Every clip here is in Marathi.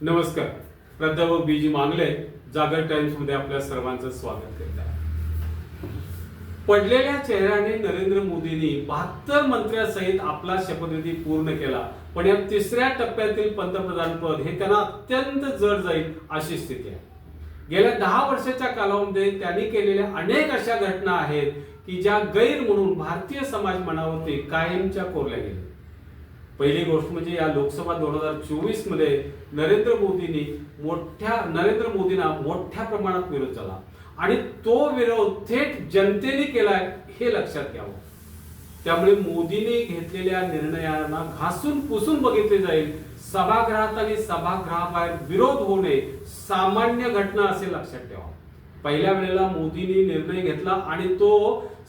नमस्कार. प्राध्यापक बी जी मांगले जागर टाइम्समध्ये आपल्या सर्वांचं स्वागत करत आहे पडलेल्या चेहऱ्याने नरेंद्र मोदींनी बहात्तर मंत्र्यासहित आपला शपथविधी पूर्ण केला पण या तिसऱ्या टप्प्यातील पंतप्रधान पद हे त्यांना अत्यंत जड जाईल अशी स्थिती आहे. गेल्या दहा वर्षाच्या कालावधीमध्ये त्यांनी केलेल्या अनेक अशा घटना आहेत की ज्या गैर म्हणून भारतीय समाज मनावरती कायमच्या कोरल्या गेल्या. पहिली गोष्ट म्हणजे या लोकसभा दोन हजार चोवीसमध्ये नरेंद्र मोदींनी मोठ्या नरेंद्र मोदींना मोठ्या प्रमाणात विरोध झाला आणि तो विरोध थेट जनतेने केलाय हे लक्षात घ्यावं. त्यामुळे मोदींनी घेतलेल्या निर्णयांना घासून पुसून बघितले जाईल. सभागृहात आणि सभागृहाबाहेर विरोध होणे सामान्य घटना असे लक्षात ठेवा. पहिल्या वेळेला मोदींनी निर्णय घेतला आणि तो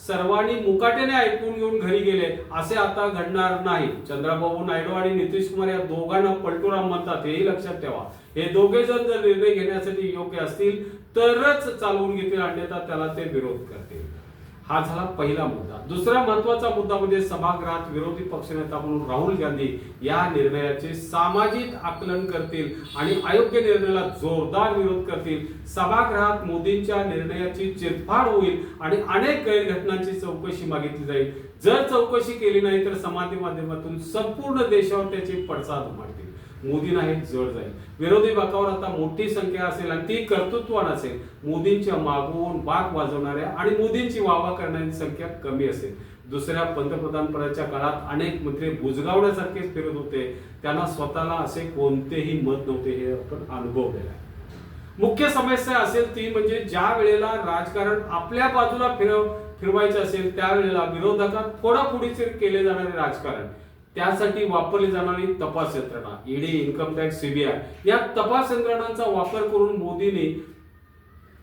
सर्वांनी मुकाट्याने ऐकून घेऊन घरी गेले असे आता घडणार नाही. चंद्राबाबू नायडू आणि नितीश कुमार या दोघांना पलटूराम म्हणतात हेही लक्षात ठेवा. हे दोघे जण जर निर्णय घेण्यासाठी योग्य असतील तरच चालवून घेतील अन्यथा त्याला ते विरोध करतील. हा झाला पहिला मुद्दा. दुसरा महत्त्वाचा मुद्दा म्हणजे सभागृहात विरोधी पक्षनेता म्हणून राहुल गांधी या निर्णयाचे सामाजिक आकलन करतील आणि अयोग्य निर्णयाला जोरदार विरोध करतील. सभागृहात मोदींच्या निर्णयाची चिरफाड होईल आणि अनेक गैरघटनांची चौकशी मागितली जाईल. जर चौकशी केली नाही तर समाज माध्यमातून संपूर्ण देशावर त्याचे पडसाद उमटतील. मोदींना हे जड जाईल. विरोधी बाकावर आता मोठी संख्या असेल आणि ती कर्तृत्वान असेल. मोदींच्या मागून बाग वाजवणाऱ्या आणि मोदींची वावा करणारी संख्या कमी असेल. दुसऱ्या पंतप्रधान पदाच्या काळात अनेक मंत्री बुजगावण्यासारखेच फिरत होते. त्यांना स्वतःला असे कोणतेही मत नव्हते हे आपण अनुभवलेलं आहे. मुख्य समस्या असेल ती म्हणजे ज्या वेळेला राजकारण आपल्या बाजूला फिरव फिरवायचे असेल त्यावेळेला विरोधकात फोडाफोडीचे केले जाणारे राजकारण. त्यासाठी वापरली जाणारी तपास यंत्रणा ईडी इन्कम टॅक्स सीबीआय या तपास यंत्रणांचा वापर करून मोदींनी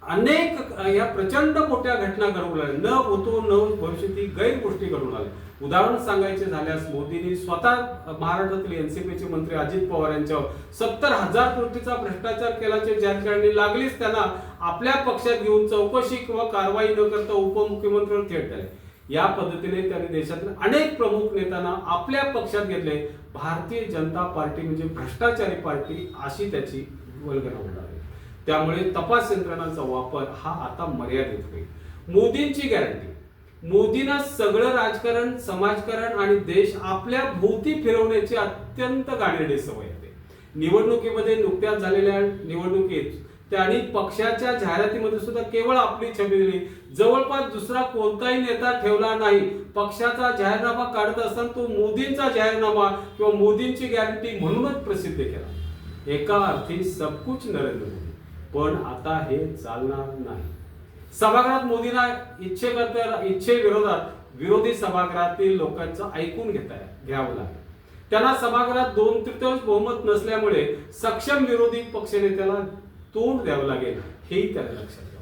अनेक या प्रचंड मोठ्या घटना घडवून आल्या न होतो न भविष्यती गैर गोष्टी घडवून आल्या उदाहरण सांगायचे झाल्यास मोदींनी स्वतः महाराष्ट्रातील एनसीपीचे मंत्री अजित पवार यांच्यावर सत्तर हजार कोटीचा भ्रष्टाचार केल्याचे ज्या लागलीच त्यांना आपल्या पक्षात घेऊन चौकशी किंवा कारवाई न करता उपमुख्यमंत्र्यांवर थेट झाले या पद्धतीने त्यांनी देशातील अनेक प्रमुख नेत्यांना आपल्या पक्षात घेतले. भारतीय जनता पार्टी म्हणजे भ्रष्टाचारी पार्टी अशी त्याची वल्गना होणार आहे त्यामुळे तपास यंत्रणांचा वापर हा आता मर्यादित होईल. मोदींची गॅरंटी. मोदींना सगळं राजकारण समाजकारण आणि देश आपल्या भोवती फिरवण्याची अत्यंत गाणेरडी सवय आहे. निवडणुकीमध्ये नुकत्याच झालेल्या निवडणुकीत त्यांनी पक्षाच्या जाहिरातीमध्ये सुद्धा केवळ आपली छबी दिली. जवळपास दुसरा कोणताही नेता ठेवला नाही. पक्षाचा जाहीरनामा काढत असताना तो मोदींचा जाहीरनामा किंवा मोदींची गॅरंटी म्हणूनच प्रसिद्ध केला. एका अर्थी सबकुच नरेंद्र मोदी. पण आता हे चालणार नाही. सभागृहात मोदींना इच्छेकरता इच्छे विरोधात विरोधी सभागृहातील लोकांचं ऐकून घेता घ्यावं लागेल. त्यांना सभागृहात दोन तृतीयांश बहुमत नसल्यामुळे सक्षम विरोधी पक्षनेत्याला तोंड द्यावं लागेल हेही त्याला लक्षात घ्यावं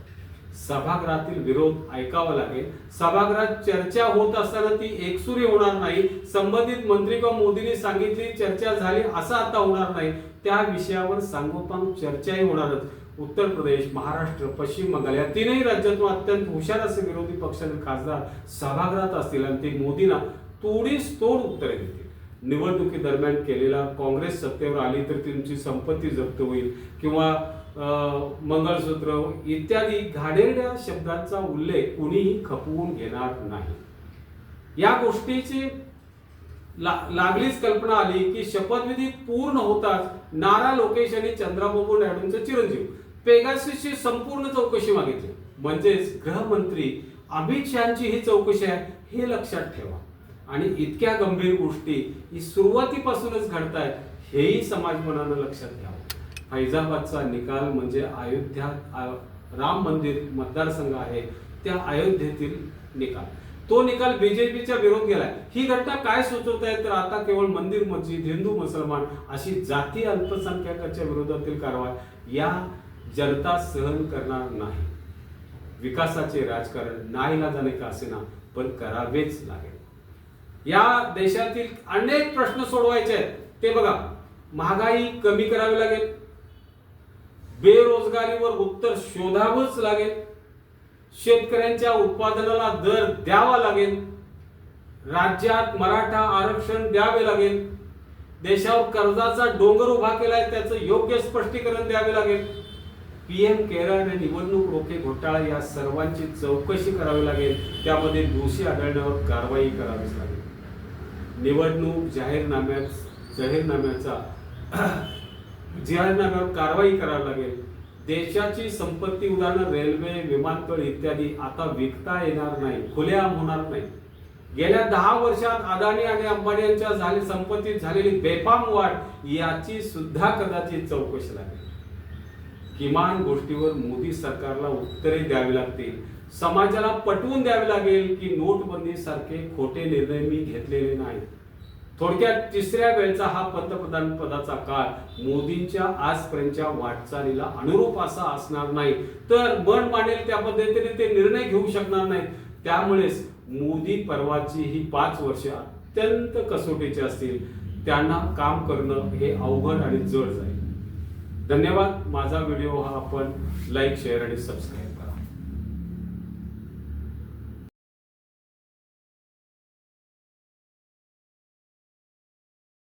सभागृहातील विरोध ऐकावा लागेल. सभागृहात चर्चा होत असताना ती एकसुरी होणार नाही. संबंधित मंत्री किंवा मोदींनी सांगितली चर्चा झाली असं आता होणार नाही. त्या विषयावर सांगोपांग चर्चाही होणारच उत्तर प्रदेश महाराष्ट्र पश्चिम बंगाल या तीनही राज्यातून अत्यंत हुशार असे विरोधी पक्षाचे खासदार सभागृहात असतील आणि ते मोदींना तोडीस तोड उत्तरे देतील. निवडणुकी दरम्यान केलेला काँग्रेस सत्तेवर आली तर तुमची संपत्ती जप्त होईल किंवा मंगळसूत्र इत्यादी घाणेरड्या शब्दांचा उल्लेख कुणीही खपवून घेणार नाही. या गोष्टीची ला- लागलीच कल्पना आली की शपथविधी पूर्ण होताच नारा लोकेश आणि चंद्राबाबू नायडूंचे चिरंजीव. पेगासिसची संपूर्ण चौकशी मागितली. म्हणजेच गृहमंत्री अमित शहाची ही चौकशी आहे हे लक्षात ठेवा. आणि इतक्या गंभीर गोष्टी ही सुरुवातीपासूनच घडतायत हेही समाज मनानं लक्षात घ्यावं. फैजाबादचा निकाल म्हणजे अयोध्या राम मंदिर मतदारसंघ आहे त्या अयोध्येतील निकाल. तो निकाल बीजेपीच्या विरोध गेलाय ही घटना काय सुचवत आहे तर आता केवळ मंदिर मस्जिद हिंदू मुसलमान अशी जाती अल्पसंख्याकाच्या विरोधातील कारवाई या जनता सहन करणार नाही. विकासाचे राजकारण नाईलाजाने का असेना पण करावेच लागेल. या देशातील अनेक प्रश्न सोडवायचे आहेत. ते बघा महागाई कमी करावी लागेल. बेरोजगारीवर उत्तर शोधावंच लागेल. शेतकऱ्यांच्या उत्पादनाला दर द्यावा लागेल. राज्यात मराठा आरक्षण द्यावे लागेल. देशावर कर्जाचा डोंगर उभा केलाय त्याचं योग्य स्पष्टीकरण द्यावे लागेल. पीएम केरळ आणि निवडणूक रोखे घोटाळा या सर्वांची चौकशी करावी लागेल. त्यामध्ये दोषी आढळण्यावर कारवाई करावीच लागेल. निवडणूक जाहीरनाम्यात जाहीरनाम्याचा ज्यांना कारवाई करावी लागेल. देशाची संपत्ती उदाहरण रेल्वे विमानतळ इत्यादी आता विकता येणार नाही खुलेआम होणार नाही. गेल्या दहा वर्षात अदानी आणि अंबानी यांच्या झाले संपत्तीत झालेली बेफाम वाढ याची सुद्धा कदाचित चौकशी लागेल. किमान गोष्टीवर मोदी सरकारला उत्तरे द्यावी लागतील. समाजाला पटवून द्यावे लागेल की नोटबंदी सारखे खोटे निर्णय मी घेतलेले नाही थोडक्यात तिसऱ्या वेळचा हा पंतप्रधान पदाचा काळ मोदींच्या आजपर्यंतच्या वाटचालीला अनुरूप असा असणार नाही. तर मन मानेल त्या पद्धतीने ते निर्णय घेऊ शकणार नाहीत. त्यामुळेच मोदी परवाची ही पाच वर्ष अत्यंत कसोटीची असतील. त्यांना काम करणं हे अवघड आणि जड जाईल. धन्यवाद. माझा व्हिडिओ हा आपण लाईक शेअर आणि सबस्क्राईब करा.